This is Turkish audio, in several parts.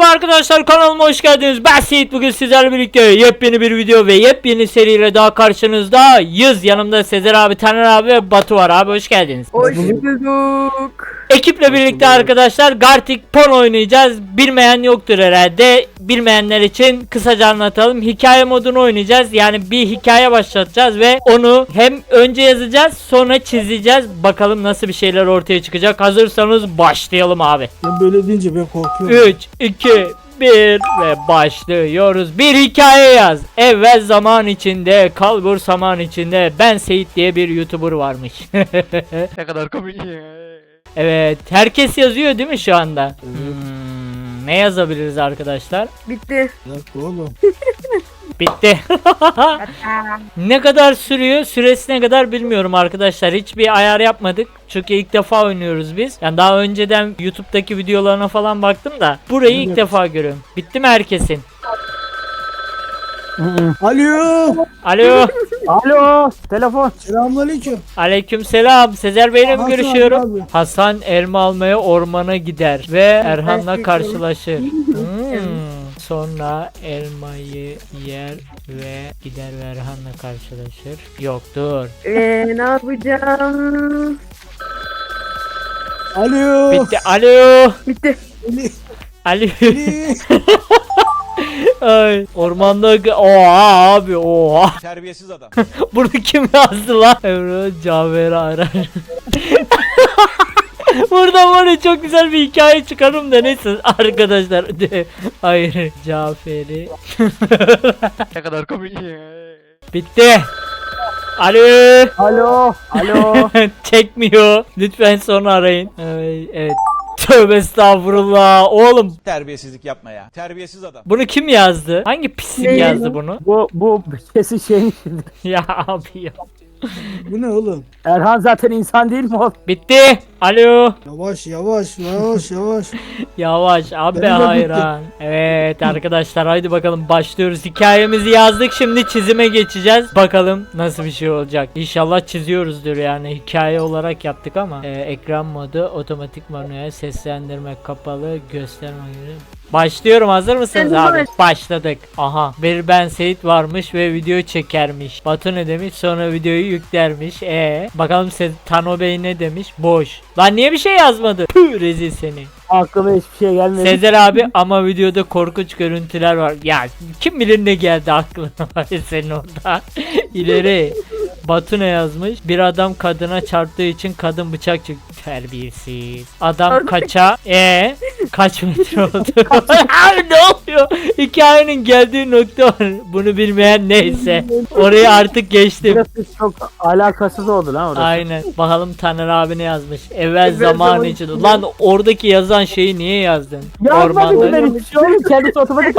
merhaba arkadaşlar kanalıma hoş geldiniz. Ben Seyit bugün sizlerle birlikte yepyeni bir video ve yepyeni seriyle daha karşınızdayız. Yanımda Sezer abi, Taner abi ve Batu var abi hoş geldiniz. Hoş bulduk. Ekiple birlikte arkadaşlar Gartic Pon oynayacağız. Bilmeyen yoktur herhalde. Bilmeyenler için kısaca anlatalım. Hikaye modunu oynayacağız. Yani bir hikaye başlatacağız ve onu hem önce yazacağız sonra çizeceğiz. Bakalım nasıl bir şeyler ortaya çıkacak. Hazırsanız başlayalım abi. Ben böyle deyince ben korkuyorum. 3, 2, 1 ve başlıyoruz. Bir hikaye yaz. Evvel zaman içinde, kalbur zaman içinde ben Seyit diye bir YouTuber varmış. Ne kadar komik. Evet, herkes yazıyor değil mi şu anda? Hmm, ne yazabiliriz arkadaşlar? Bitti. Dakika oğlum. Bitti. ne kadar sürüyor? Süresi ne kadar bilmiyorum arkadaşlar. Hiçbir ayar yapmadık. Çünkü ilk defa oynuyoruz biz. Yani daha önceden YouTube'daki videolarına falan baktım da burayı ilk defa görüyorum. Bitti mi herkesin? Alo. Alo. Alo, telefon. Selamünaleyküm. Aleykümselam. Sezer Bey'le mi Hasan görüşüyorum? abi. Hasan elma almaya ormana gider ve Erhan'la karşılaşır. Hmm. Sonra elmayı yer ve gider ve Erhan'la karşılaşır. Yok dur. Ee, ne yapacağım? Alo. Bitti. Alo. Bitti. Ali. Alo. Ali. Ay, ormanda oha abi oha. Terbiyesiz adam. Bunu kim yazdı lan? Emre Caver'i arar. Buradan var ya çok güzel bir hikaye çıkarım da neyse arkadaşlar. De, hayır Cafer'i. Ne kadar komik. Bitti. Alo. Alo, alo. Çekmiyor. Lütfen sonra arayın. Ay, evet. Tövbe estağfurullah. Oğlum Terbiyesizlik yapma ya. Terbiyesiz adam. bunu kim yazdı? Hangi pislik Ne? yazdı bunu? bu bu kesin içinde. ya abi ya. Bu ne oğlum? Erhan zaten insan değil mi oğlum? Bitti. Alo. Yavaş yavaş yavaş yavaş. Yavaş abi Benim de hayran. Evet arkadaşlar haydi bakalım başlıyoruz. Hikayemizi yazdık şimdi çizime geçeceğiz. Bakalım nasıl bir şey olacak. İnşallah çiziyoruzdur yani hikaye olarak yaptık ama. Ee, ekran modu otomatik manuel seslendirme kapalı gösterme gibi. Başlıyorum hazır mısınız Ben abi? Başladık. Aha bir ben Seyit varmış ve video çekermiş. Batu ne demiş sonra videoyu yüklermiş. E bakalım Se- Tano Bey ne demiş? Boş. Lan niye bir şey yazmadı? Püh rezil seni. Aklıma hiçbir şey gelmedi. Sezer abi ama videoda korkunç görüntüler var. Ya kim bilir ne geldi aklına var senin orada. İleri. Batu ne yazmış? Bir adam kadına çarptığı için kadın bıçak çıktı. Terbiyesiz. Adam kaça? E kaç metre oldu? abi ne oluyor? Hikayenin geldiği nokta var. Bunu bilmeyen neyse. Orayı artık geçtim. Burası çok alakasız oldu lan orası. Aynen. Bakalım Taner abi ne yazmış. Evvel zaman için. içinde. Lan oradaki yazan şeyi niye yazdın? Yazmadı. Ormanda, Şu an kendisi otomatik.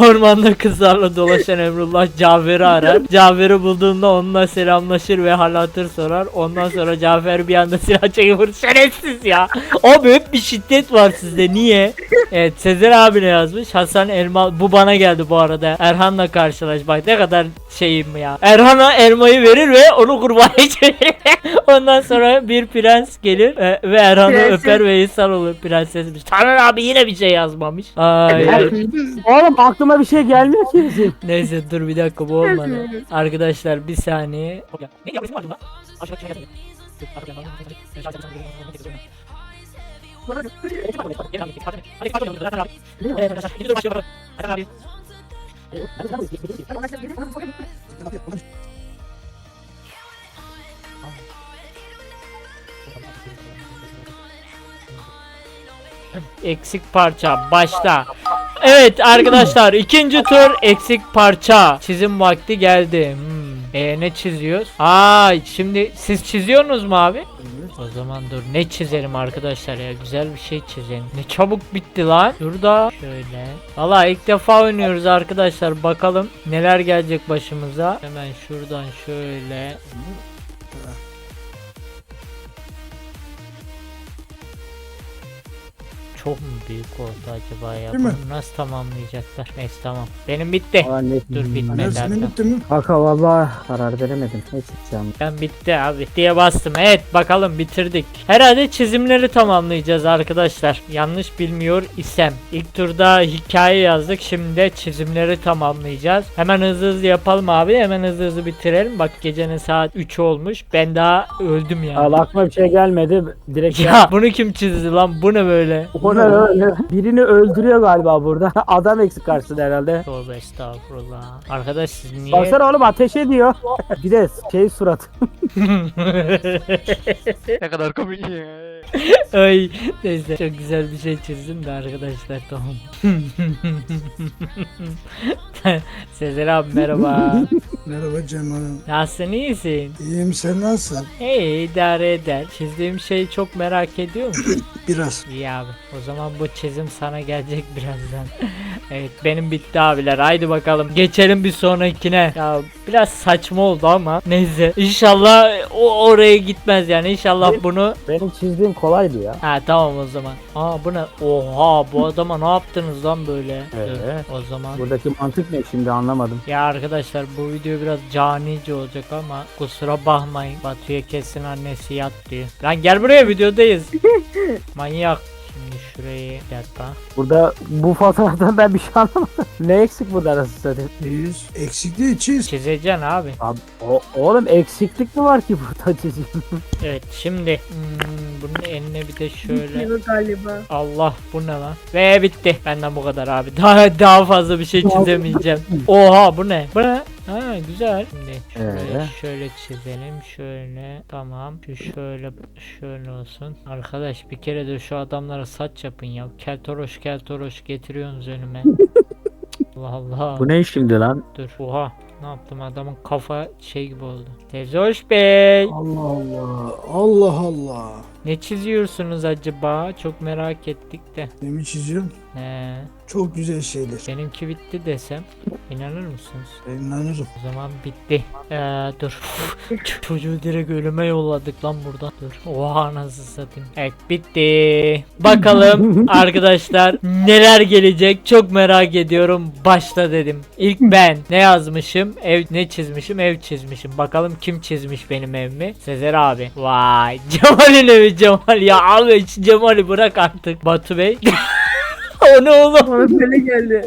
Ormanda kızlarla dolaşan Emrullah Cafer'i arar. Cafer'i bulduğunda onunla selamlaşır ve hal hatır sorar. Ondan sonra Cafer bir anda silah çekip vurur. Şerefsiz ya. Abi hep bir şiddet var sizde. Niye? Evet Sezer abi ne yazmış? Hasan Elma bu bana geldi bu arada. Erhan'la karşılaş. Bak ne kadar şeyim ya. Erhan'a elmayı verir ve onu kurbağaya çevirir. Ondan sonra bir prens gelir e, ve Erhan'ı öper ve insan olur prensesmiş. Taner abi yine bir şey yazmamış. Ay. Oğlum aklıma bir şey gelmiyor ki. Bizim. Neyse dur bir dakika bu olmadı. Arkadaşlar bir saniye. Ne yapıyorsun lan? Eksik parça başla. Evet arkadaşlar ikinci tur eksik parça. Çizim vakti geldi. Hmm. E ne çiziyoruz? Aa şimdi siz çiziyorsunuz mu abi? O zaman dur ne çizelim arkadaşlar ya güzel bir şey çizelim. Ne çabuk bitti lan. Dur da şöyle. Valla ilk defa oynuyoruz arkadaşlar bakalım neler gelecek başımıza. Hemen şuradan şöyle. Çok mu büyük oldu acaba ya? Değil mi? Bunu nasıl tamamlayacaklar? Neyse tamam. Benim bitti. Aa, ne? Dur bitmedi senin hatta. bitti mi? Kanka valla karar veremedim. Ne çıkacağım? Ben bitti abi. Diye bastım. Evet bakalım bitirdik. Herhalde çizimleri tamamlayacağız arkadaşlar. Yanlış bilmiyor isem. İlk turda hikaye yazdık. Şimdi de çizimleri tamamlayacağız. Hemen hızlı hızlı yapalım abi. Hemen hızlı hızlı bitirelim. Bak gecenin saat 3 olmuş. Ben daha öldüm ya. Al aklıma bir şey gelmedi. Direkt Ya bunu kim çizdi lan? Bu ne böyle? O ne öyle? Birini öldürüyor galiba burada. Adam eksik karşısında herhalde. Tövbe estağfurullah. Arkadaş siz niye? Baksana oğlum ateş ediyor. bir de şey surat. Ne kadar komik. Ay neyse çok güzel bir şey çizdim de arkadaşlar tamam. Sezer abi merhaba. Merhaba Cemal. Nasılsın iyisin? İyiyim sen nasılsın? İyi idare eder. Çizdiğim şeyi çok merak ediyor musun? Biraz. İyi abi. O zaman bu çizim sana gelecek birazdan. evet benim bitti abiler. Haydi bakalım. Geçelim bir sonrakine. Ya biraz saçma oldu ama neyse. İnşallah o oraya gitmez yani. İnşallah bunu Benim çizdiğim kolaydı ya. Ha tamam o zaman. Aa bu ne? Oha bu adama ne yaptınız lan böyle? Evet. O zaman. Buradaki mantık ne şimdi anlamadım. Ya arkadaşlar bu video biraz canice olacak ama kusura bakmayın. Batu'ya kesin annesi yat diyor. Lan gel buraya videodayız. Manyak. Şurayı dakika. Burada bu fotoğraftan ben bir şey anlamadım. ne eksik burada arası satayım? İyiyiz. Eksikliği çiz. Çizeceksin abi. Abi, o, oğlum eksiklik mi var ki burada çizim? Evet şimdi hmm, bunun eline bir de şöyle. Bitmiyor galiba. Allah bu ne lan? Ve bitti. Benden bu kadar abi. Daha daha fazla bir şey çizemeyeceğim. Oha bu ne? Bu ne? Ha güzel. Şimdi şurayı Ee? şöyle çizelim. Şöyle tamam. Şu şöyle şöyle olsun. Arkadaş bir kere de şu adamlara saç yapın ya. Keltoroş keltoroş getiriyorsunuz önüme. Allah Allah. bu ne şimdi lan? Dur. Oha. Ne yaptım adamın kafa şey gibi oldu. Teyze hoş bey. Allah Allah. Allah Allah. Ne çiziyorsunuz acaba? Çok merak ettik de. Demin çiziyorum. He. Çok güzel şeyler. Benimki bitti desem inanır mısınız? Ben inanırım. O zaman bitti. Ee, dur. Çocuğu direkt ölüme yolladık lan burada. Dur. Oha nasıl satayım. Evet bitti. Bakalım arkadaşlar neler gelecek çok merak ediyorum. Başla dedim. İlk ben ne yazmışım? Ev ne çizmişim? Ev çizmişim. Bakalım kim çizmiş benim evimi? Sezer abi. Vay. Cemal'in evi Cemal ya. Abi Cemal'i bırak artık. Batu Bey. o ne oğlum? Bana böyle geldi.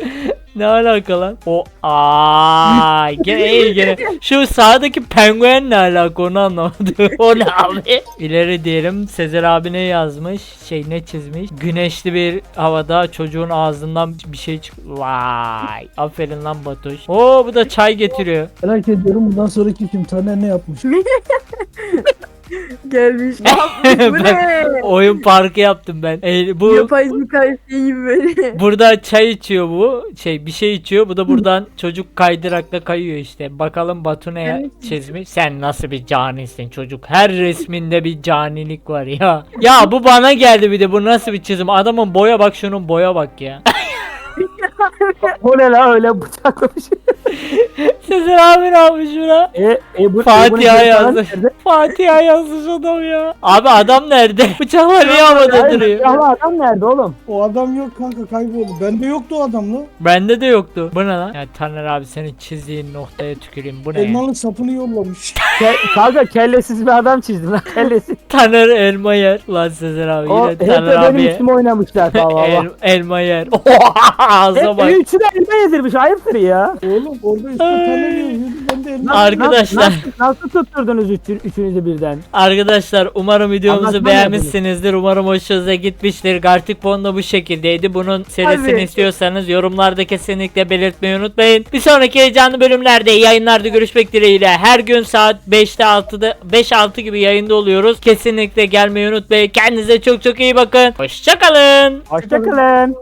Ne alaka lan? O aa gene iyi gene. Şu sağdaki penguen ne alaka onu anlamadım. o ne abi? İleri diyelim Sezer abi ne yazmış? Şey ne çizmiş? Güneşli bir havada çocuğun ağzından bir şey çık. Vay. Aferin lan Batuş. Oo bu da çay getiriyor. Merak ediyorum bundan sonraki kim Taner ne yapmış? Gelmiş. Ne yapmış? Bu ne? Oyun parkı yaptım ben. E, bu Yapay zeka şey gibi böyle. Burada çay içiyor bu. Şey bir şey içiyor. Bu da buradan çocuk kaydırakla kayıyor işte. Bakalım Batu ne çizmiş. Sen nasıl bir canisin çocuk. Her resminde bir canilik var ya. Ya bu bana geldi bir de. Bu nasıl bir çizim? Adamın boya bak şunun boya bak ya. O ne lan öyle bıçakla bir şey. Sezer abi ne yapmış buna? E, e, bu, Fatiha e, bir yazdı. Fatiha yazmış adam ya. Abi adam nerede? Bıçaklar niye havada duruyor? silahlı adam nerede oğlum? O adam yok kanka kayboldu. Bende yoktu o adam lan. Bende de yoktu. Bu ne lan? Ya Taner abi senin çizdiğin noktaya tüküreyim. Bu ne ya? Elmalı sapını yollamış. Ke kanka kellesiz bir adam çizdin lan kellesiz. Taner elma yer. Lan Sezer abi O yine hep de Taner benim üstüme oynamışlar El, elma yer. Ağza Hep bak. evin içine elma yedirmiş ayıptır ya. Oğlum orada yazıyordu. Ben de elma. Arkadaşlar. Nasıl, nasıl tutturdunuz üçü, üçünüzü birden? Arkadaşlar umarım videomuzu Anlatma beğenmişsinizdir. Umarım hoşunuza gitmiştir. Gartic Phone da bu şekildeydi. Bunun serisini Tabii. istiyorsanız yorumlarda kesinlikle belirtmeyi unutmayın. Bir sonraki heyecanlı bölümlerde yayınlarda görüşmek dileğiyle. Her gün saat 5'te 6'da 5-6 gibi yayında oluyoruz. Kesinlikle gelmeyi unutmayın. Kendinize çok çok iyi bakın. Hoşçakalın. Hoşçakalın.